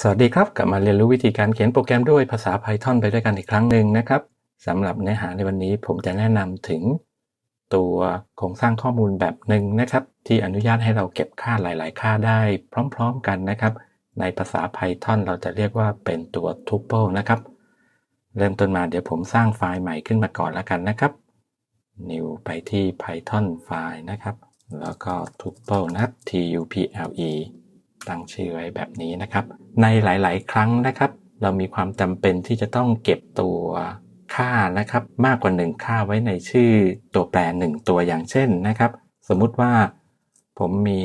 สวัสดีครับกลับมาเรียนรู้วิธีการเขียนโปรแกรมด้วยภาษา Python ไปด้วยกันอีกครั้งหนึ่งนะครับสำหรับเนื้อหาในวันนี้ผมจะแนะนำถึง ตัวโครงสร้างข้อมูลแบบหนึ่งนะครับ ที่อนุญาตให้เราเก็บค่าหลาย ๆ ค่าได้พร้อม ๆ กันนะครับ ในภาษา Python เราจะเรียกว่าเป็นตัว tuple นะครับ เริ่มต้นมาเดี๋ยวผมสร้างไฟล์ใหม่ขึ้นมาก่อนแล้วกันนะครับ new ไปที่ Python ไฟล์นะครับ แล้วก็ tuple นะครับ tuple ตั้งชื่อไว้แบบนี้นะครับ ในหลาย ๆ ครั้งนะครับ เรามีความจำเป็นที่จะต้องเก็บตัวค่านะครับ มากกว่า 1 ค่าไว้ในชื่อตัวแปร 1 ตัวอย่างเช่นนะครับ สมมุติว่าผมมี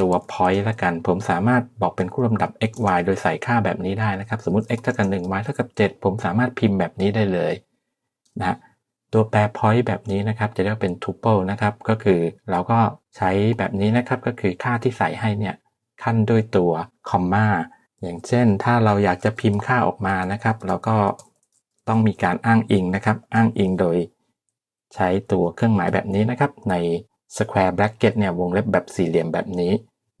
ตัว point ละกัน ผมสามารถบอกเป็นคู่ลำดับ x y โดยใส่ค่าแบบนี้ได้นะครับ สมมติ x เท่ากับ1 y เท่ากับ 7 ผมสามารถพิมพ์แบบนี้ได้เลยนะตัวแปร point แบบนี้นะครับ จะเรียกเป็น tuple นะครับ ก็คือเราก็ใช้แบบนี้นะครับ ก็คือค่าที่ใส่ให้เนี่ย ขั้นด้วยตัวคอมมาอย่างเช่น ถ้าเราอยากจะพิมพ์ค่าออกมานะครับ เราก็ต้องมีการอ้างอิงนะครับ อ้างอิงโดย ใช้ตัวเครื่องหมายแบบนี้นะครับ ใน square bracket เนี่ยวงเล็บแบบสี่เหลี่ยมแบบนี้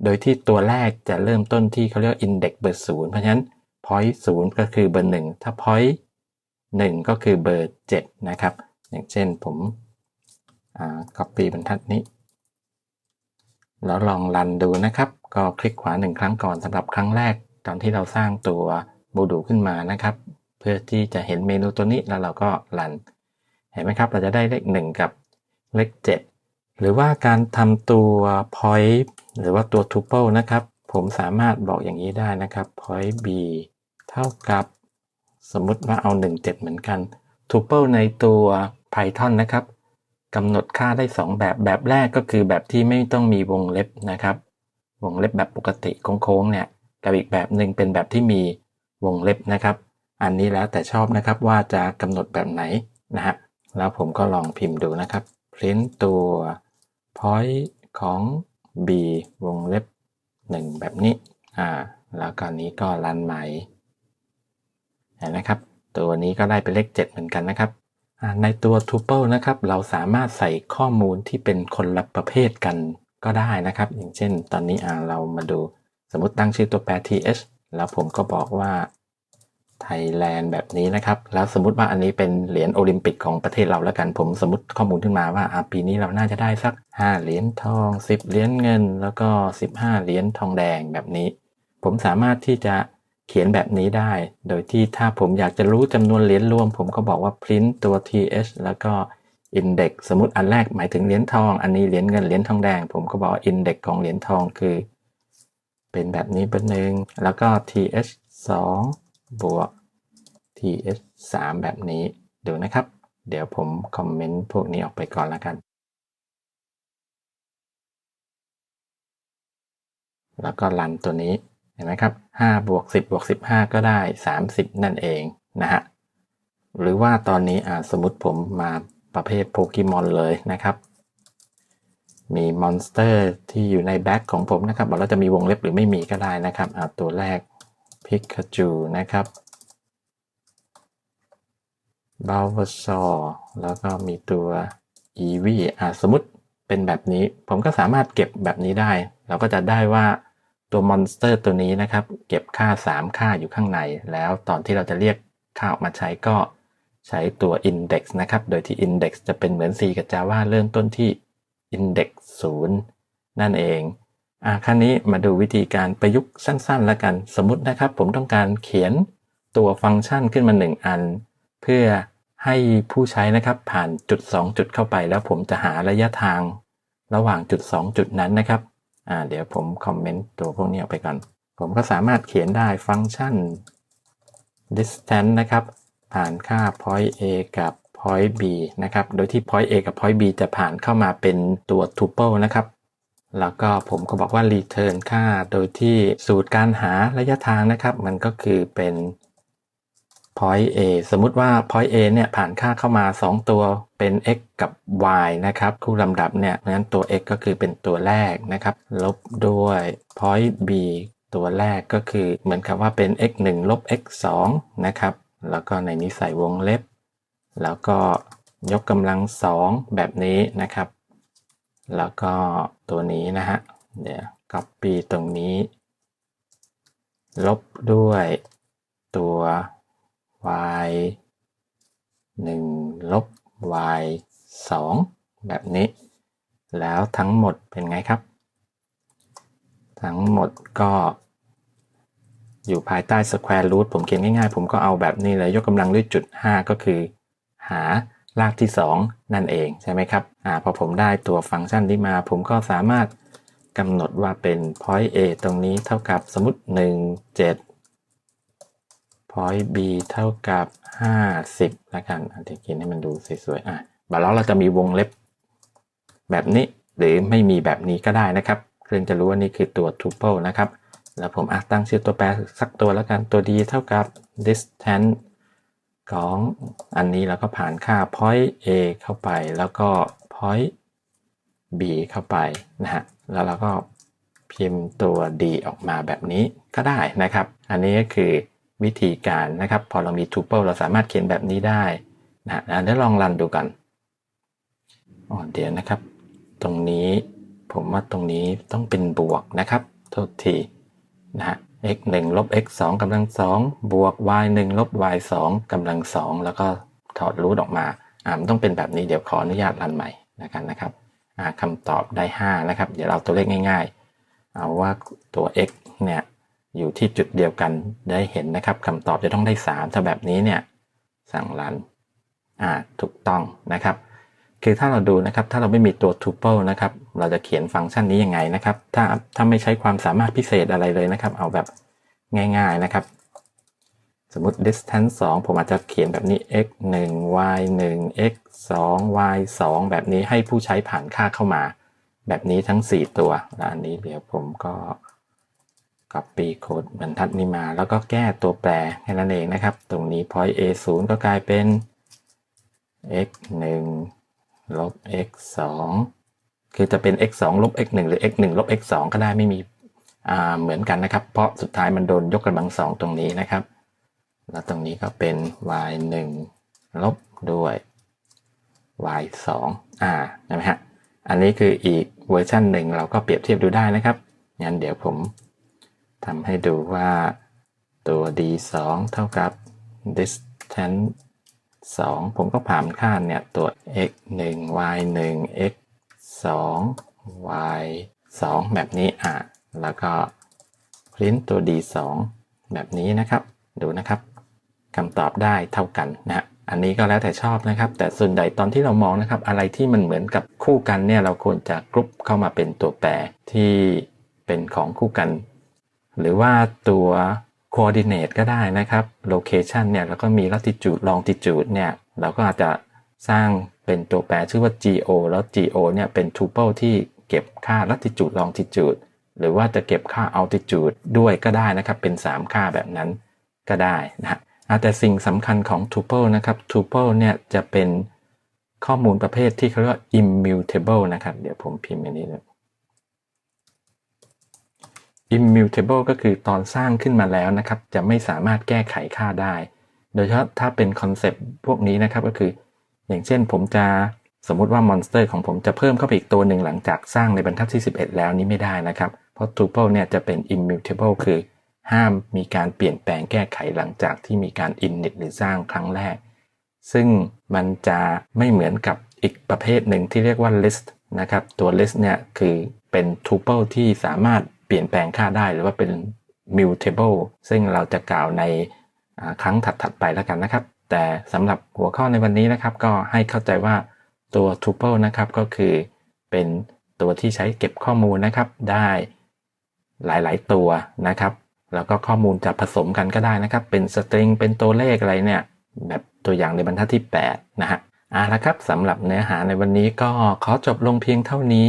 โดยที่ตัวแรกจะเริ่มต้นที่เขาเรียก index เบอร์ศูนย์เพราะฉะนั้น point ศูนย์ก็คือเบอร์หนึ่งถ้า point หนึ่งก็คือเบอร์เจ็ดนะครับ อย่างเช่นผม copy บรรทัดนี้ แล้วลองรันดูนะครับ ก็คลิกขวาหนึ่งครั้งก่อนสำหรับครั้งแรก ตอนที่เราสร้างตัวโมดูขึ้นมานะครับ เพื่อที่จะเห็นเมนูตัวนี้แล้วเราก็รัน เห็นไหมครับ เราจะได้เลข 1 กับเลข 7 หรือว่าการทำตัว point หรือว่าตัว tuple นะครับ ผมสามารถบอกอย่างนี้ได้นะครับ point b เท่ากับ สมมุติว่าเอา 1 7 เหมือนกัน tuple ในตัว Python นะครับ กำหนดค่าได้ 2 แบบ แบบแรกก็คือแบบที่ไม่ต้องมีวงเล็บนะครับ วงเล็บแบบปกติโค้งๆเนี่ย กับอีกแบบหนึ่งเป็นแบบที่มีวงเล็บนะครับ อันนี้แล้วแต่ชอบนะครับว่าจะกำหนดแบบไหนนะฮะ แล้วผมก็ลองพิมพ์ดูนะครับ print ตัว point ของ b วงเล็บ 1 แบบนี้ อ่า แล้วก็นี้ก็รันใหม่เห็นนะครับ ตัวนี้ก็ได้เป็นเลข 7 เหมือนกันนะครับ ในตัว tuple นะครับ เราสามารถใส่ข้อมูลที่เป็นคนละประเภทกันก็ได้นะครับ อย่างเช่น ตอนนี้เรามาดูสมมติตั้งชื่อตัวแปร th แล้วผมก็บอกว่า Thailand แบบนี้นะครับ แล้วสมมติว่าอันนี้เป็นเหรียญโอลิมปิกของประเทศเราแล้วกัน ผมสมมติข้อมูลขึ้นมาว่าปีนี้เราน่าจะได้สัก 5 เหรียญทอง 10 เหรียญเงิน แล้วก็ 15 เหรียญทองแดงแบบนี้ ผมสามารถที่จะ เขียนแบบนี้ได้ โดยที่ถ้าผมอยากจะรู้จำนวนเหรียญรวม ผมก็บอกว่า print ตัว th แล้วก็ index สมมติอันแรกหมายถึงเหรียญทอง อันนี้เหรียญเงินเหรียญทองแดง ผมก็บอกว่า index ของเหรียญทองคือ เป็นแบบนี้เป็นหนึ่งแล้วก็ th 2 บวก th 3แบบนี้ดูนะครับ เดี๋ยวผมคอมเมนต์พวกนี้ออกไปก่อนแล้วกัน แล้วก็รันตัวนี้ เห็นไหมครับ5บวก10บวก15 ก็ได้ 30 นั่นเองนะฮะหรือว่าตอนนี้สมมติผมมาประเภทโปเกมอนเลยนะครับ มีมอนสเตอร์ที่อยู่ในแบ็กของผมนะครับบอกเราจะมีวงเล็บหรือไม่มีก็ได้นะครับตัวแรกพิกาจูนะครับบาวเวอร์แล้วก็มีตัวอีวีอ่าสมมติเป็นแบบนี้ ผมก็สามารถเก็บแบบนี้ได้ เราก็จะได้ว่า ตัวมอนสเตอร์ตัวนี้นะครับ เก็บค่า 3 ค่าอยู่ข้างใน แล้วตอนที่เราจะเรียกค่าออกมาใช้ก็ใช้ตัว index นะครับ โดยที่ index จะเป็นเหมือน C กับ Java เริ่มต้นที่ index 0 นั่นเองอ่าครั้นี้มาดูวิธีการประยุกต์สั้นๆ แล้วกัน สมมตินะครับ ผมต้องการเขียนตัวฟังก์ชันขึ้นมา 1 อัน เพื่อให้ผู้ใช้นะครับผ่านจุด 2 จุดเข้าไป แล้วผมจะหาระยะทางระหว่างจุด 2 จุดนั้นนะครับ อ่าเดี๋ยวผมคอมเมนต์ตัวพวกนี้ออกไปก่อน ผมก็สามารถเขียนได้ฟังก์ชัน distance นะครับ ผ่านค่า point a กับ point b นะครับ โดยที่ point a กับ point b จะผ่านเข้ามาเป็นตัว tuple นะครับ แล้วก็ผมก็บอกว่า return ค่า โดยที่สูตรการหาระยะทางนะครับ มันก็คือเป็น point a สมมุติว่า point a เนี่ยผ่านค่าเข้ามา 2 ตัวเป็น x กับ y นะครับ คู่ลำดับเนี่ยเพราะฉะนั้นตัว x ก็คือเป็นตัวแรกนะครับ ลบด้วย point b ตัวแรกก็คือเหมือนกับว่าเป็น x 1ลบ x 2นะครับ แล้วก็ในนี้ใส่วงเล็บ แล้วก็ยกกำลังสองแบบนี้นะครับ แล้วก็ตัวนี้นะฮะ เดี๋ยว copy ตรงนี้ ลบด้วยตัว y 1 ลบ y 2 แบบนี้ แล้วทั้งหมดเป็นไงครับ ทั้งหมดก็อยู่ภายใต้ square root ผมเขียนง่ายๆ ผมก็เอาแบบนี้เลยยกกำลังด้วยจุด 5 ก็คือ หารากที่ 2 นั่นเองใช่ไหมครับอ่าพอผมได้ตัวฟังก์ชันนี้มา ผมก็สามารถกำหนดว่าเป็น point A ตรงนี้เท่ากับสมมติ 1 7 point B เท่ากับ 50แล้วกันอันที่เขียนให้มันดูสวยๆอะบัดแล้วเราจะมีวงเล็บแบบนี้ หรือไม่มีแบบนี้ก็ได้นะครับเพื่อนจะรู้ว่านี่คือตัว tuple นะครับ แล้วผมอาตั้งชื่อตัวแปรสักตัวแล้วกันตัว d เท่ากับ distance ของอันนี้แล้วก็ผ่านค่า point a เข้าไปแล้วก็ point b เข้าไปนะฮะแล้วเราก็พิมพ์ตัว d ออกมาแบบนี้ก็ได้นะครับ อันนี้ก็คือ วิธีการนะครับ พอเรามี tuple เราสามารถเขียนแบบนี้ได้นะเดี๋ยวลองรันดูกันอ๋อเดี๋ยวนะครับ ตรงนี้ผมว่าตรงนี้ต้องเป็นบวกนะครับ โทษทีนะฮะ x 1ลบ x 2กำลัง2บวก y 1ลบ y 2กำลัง2แล้วก็ถอดรูทออกมาอ่ามันต้องเป็นแบบนี้เดี๋ยวขออนุญาตรันใหม่นะครับนะครับอ่าคำตอบได้ 5 นะครับ เดี๋ยวเราตัวเลขง่าย ๆ เอาว่าตัว x เนี่ย อยู่ที่จุดเดียวกันได้เห็นนะครับคำตอบจะต้องได้ 3 ถ้าแบบนี้เนี่ยสั่งรันอ่าถูกต้องนะครับ คือถ้าเราดูนะครับถ้าเราไม่มีตัว tuple นะครับเราจะเขียนฟังก์ชันนี้ยังไงนะครับ ถ้าถ้าไม่ใช้ความสามารถพิเศษอะไรเลยนะครับ เอาแบบง่าย ๆนะครับ สมมติ distance 2 ผมอาจจะเขียนแบบนี้ x 1 y 1 x 2 y 2 แบบนี้ให้ผู้ใช้ผ่านค่าเข้ามา แบบนี้ทั้ง 4 ตัว แล้วอันนี้เดี๋ยวผมก็ copy โค้ดบรรทัดนี้มา แล้วก็แก้ตัวแปรแค่นั้นเองนะครับ ตรงนี้ point a 0ก็กลายเป็น x 1ลบ x 2คือจะเป็น x 2ลบ x 1หรือ x 1ลบ x 2ก็ได้ไม่มีเหมือนกันนะครับ เพราะสุดท้ายมันโดนยกกำลังสองตรงนี้นะครับ แล้วตรงนี้ก็เป็น y 1ลบด้วย y 2อ่าใช่ไหมฮะอันนี้คืออีกเวอร์ชันหนึ่งเราก็เปรียบเทียบดูได้นะครับงั้นเดี๋ยวผม ทำให้ดูว่าตัว d 2เท่ากับ distance 2 ผมก็ผ่านค่าเนี่ย ตัว x 1 y 1 x 2 y 2 แบบนี้อะ แล้วก็พิมพ์ตัว d 2แบบนี้นะครับ ดูนะครับคำตอบได้เท่ากันนะอันนี้ก็แล้วแต่ชอบนะครับ แต่ส่วนใหญ่ตอนที่เรามองนะครับ อะไรที่มันเหมือนกับคู่กันเนี่ยเราควรจะกรุ๊ปเข้ามาเป็นตัวแปรที่เป็นของคู่กัน หรือว่าตัว coordinate ก็ได้นะครับ location เนี่ยแล้วก็มี latitude longitude เนี่ยเราก็อาจจะสร้างเป็นตัวแปรชื่อว่า geo แล้ว geo เนี่ยเป็น tuple ที่เก็บค่า latitude longitude หรือว่าจะเก็บค่า altitude ด้วยก็ได้นะครับ เป็น 3 ค่าแบบนั้นก็ได้นะฮะแต่สิ่งสำคัญของ tuple นะครับ tuple เนี่ยจะเป็นข้อมูลประเภทที่เขาเรียกว่า immutable นะครับ เดี๋ยวผมพิมพ์อันนี้เลย immutable ก็คือตอนสร้างขึ้นมาแล้วนะครับ จะไม่สามารถแก้ไขค่าได้ โดยเฉพาะถ้าเป็นคอนเซปต์พวกนี้นะครับก็คือ อย่างเช่นผมจะสมมุติว่ามอนสเตอร์ของผมจะเพิ่มเข้าไปอีกตัวหนึ่งหลังจากสร้างในบรรทัดที่ 11 แล้วนี้ไม่ได้นะครับ เพราะ tuple เนี่ยจะเป็น immutable คือ ห้ามมีการเปลี่ยนแปลงแก้ไขหลังจากที่มีการ init หรือสร้างครั้งแรก ซึ่งมันจะไม่เหมือนกับอีกประเภทหนึ่งที่เรียกว่า list นะครับ ตัว list เนี่ยคือเป็น tuple ที่สามารถ เปลี่ยนแปลงค่าได้หรือว่าเป็น mutable ซึ่งเราจะกล่าวในครั้งถัดๆไปแล้วกันนะครับ แต่สำหรับหัวข้อในวันนี้นะครับ ก็ให้เข้าใจว่าตัว tuple นะครับก็คือเป็นตัวที่ใช้เก็บข้อมูลนะครับได้หลายๆตัวนะครับ แล้วก็ข้อมูลจะผสมกันก็ได้นะครับ เป็นสตริงเป็นตัวเลขอะไรเนี่ย แบบตัวอย่างในบรรทัดที่ 8 นะฮะเอาละครับสำหรับเนื้อหาในวันนี้ก็ขอจบลงเพียงเท่านี้